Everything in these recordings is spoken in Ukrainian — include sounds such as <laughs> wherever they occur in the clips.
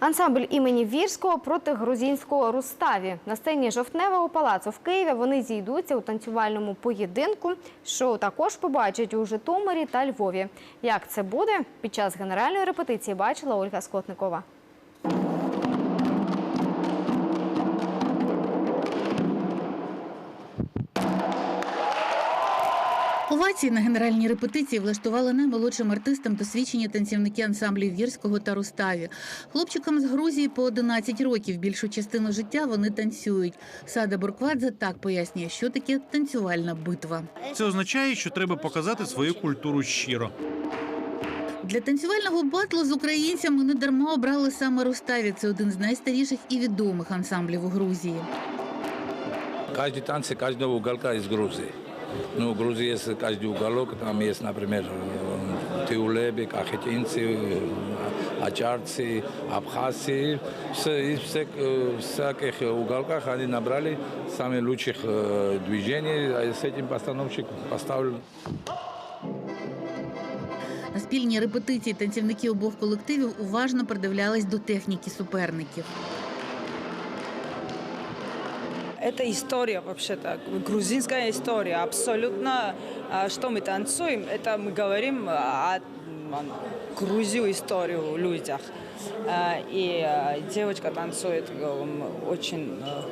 Ансамбль імені Вірського проти грузінського Руставі. На сцені Жовтневого палацу в Києві вони зійдуться у танцювальному поєдинку. що також побачать у Житомирі та Львові. Як це буде? Під час генеральної репетиції бачила Ольга Скотникова. Овації на генеральній репетиції влаштували наймолодшим артистам досвідчені танцівники ансамблів Вірського та Руставі. Хлопчикам з Грузії по 11 років більшу частину життя вони танцюють. Сада Бурквадзе так пояснює, що таке танцювальна битва. Це означає, що треба показати свою культуру щиро. Для танцювального батлу з українцями не дарма обрали саме Руставі. Це один з найстаріших і відомих ансамблів у Грузії. Каждый танец каждого уголка из Грузии Ну, в Грузии есть каждый уголок, там есть, например, э, тиулеби, кахетинцы, э, ачарцы, абхазцы. Все- Из всех, э, всяких уголках они набрали самых лучших э, движений, а с этим постановщик поставил На спільній репетиції танцівники обох колективів уважно придивлялись до техніки суперників. Это история вообще-то, грузинская история. Абсолютно, а, что мы танцуем, это мы говорим о м, Грузию историю в людях. А, И а, девочка танцует м, очень а,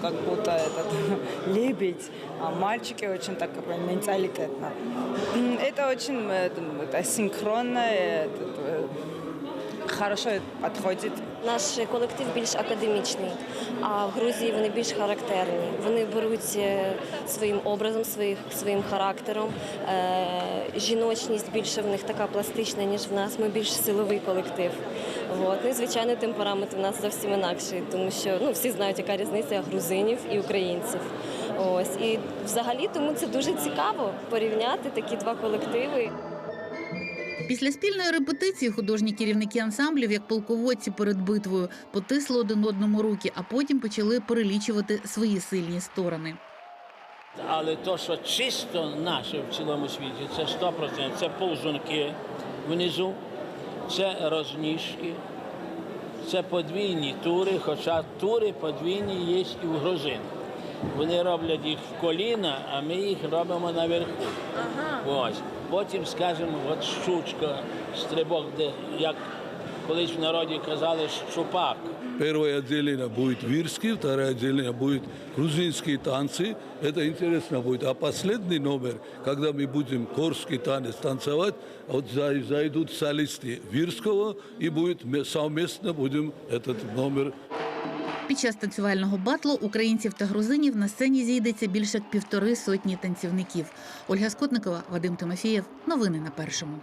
как будто этот лебедь, <laughs> а мальчики очень так как бы менталитетно. М, Это очень э, это синхронно, э, это, э, хорошо подходит Наш колектив більш академічний, а в Грузії вони більш характерні. Вони беруть е, своїм образом, своїм характером. Е, жіночність більше в них така пластична, ніж в нас. Ми більш силовий колектив. От. Ну і звичайно, темперамент у нас зовсім інакший, тому що ну, всі знають, яка різниця грузинів і українців. Ось і взагалі тому це дуже цікаво порівняти такі два колективи. Після спільної репетиції художні керівники ансамблів, як полководці перед битвою, потисли один одному руки, а потім почали перелічувати свої сильні сторони. Але то, що чисто наше в цілому світі, це 100%. Це повзунки внизу, це розніжки, це подвійні тури, хоча тури подвійні є і в грузин. Вони роблять їх в коліна, а ми їх робимо наверху. Ось. Потім, скажімо, от щучка, стрибок, де як колись в народі казали, щупак. Первое отделение будет вирский, второе отделение будет грузинские танцы. Это интересно будет. А последний номер, когда мы будем корский танец танцевать, вот зай- зайдут солисты вирского и будет ме- совместно будем этот номер під час танцювального батлу українців та грузинів на сцені зійдеться більше як півтори сотні танцівників. Ольга Скотникова, Вадим Тимофієв. Новини на першому.